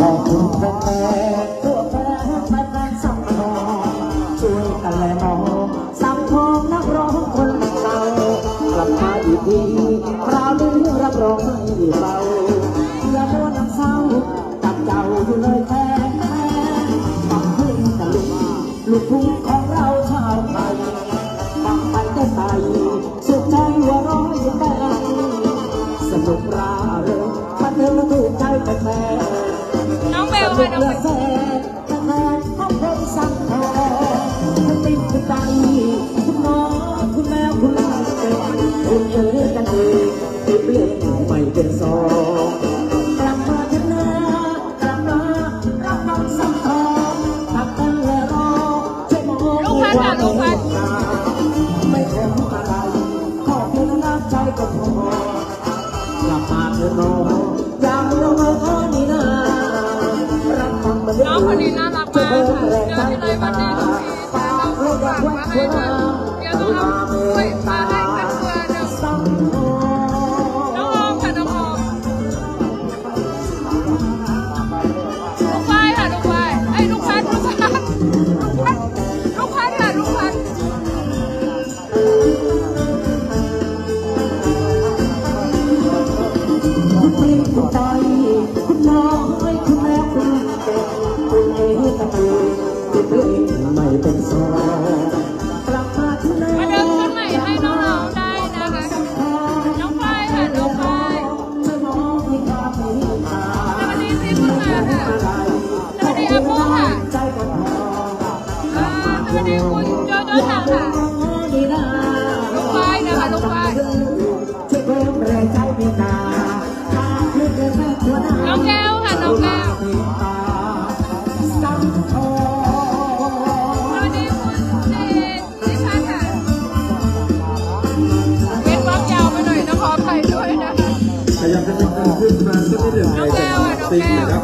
ขอบคุณพระแม่ตัวพระมันสัมนองช่วยกันแลมสังทองนักร้องคนเก่ากลับมาอีกทีคราวนี้รับรองไม่เบาเพื่อมัวเราจับเจ้าอยู่เลแท้แมังเพลงตะลุกลูกทุ่งของเรา เจอกันเองเปลี่ยนไม่เป็นสอง ขึ้นมาสักนิดหนึ่งในจังหวะซิงนะครับ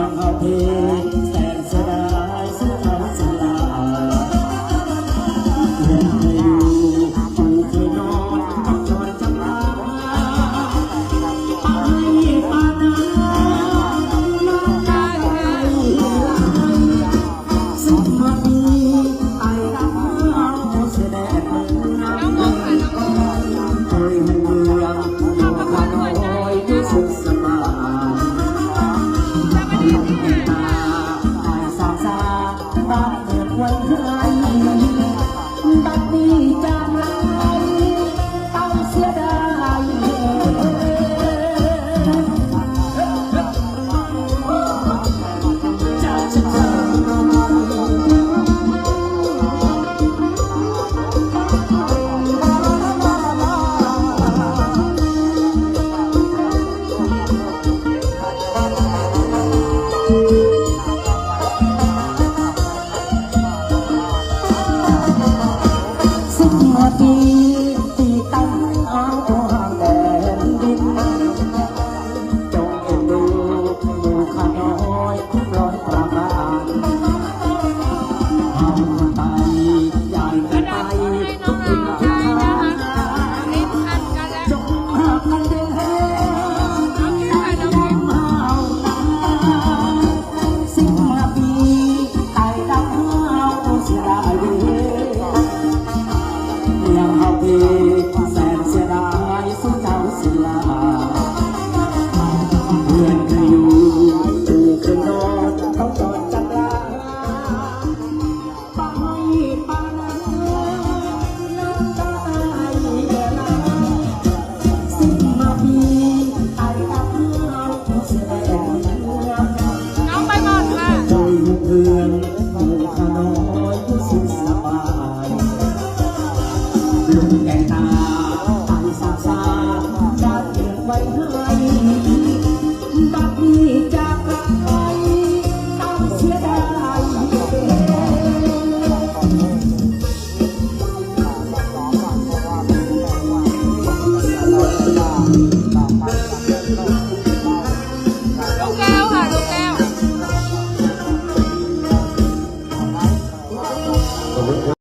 yang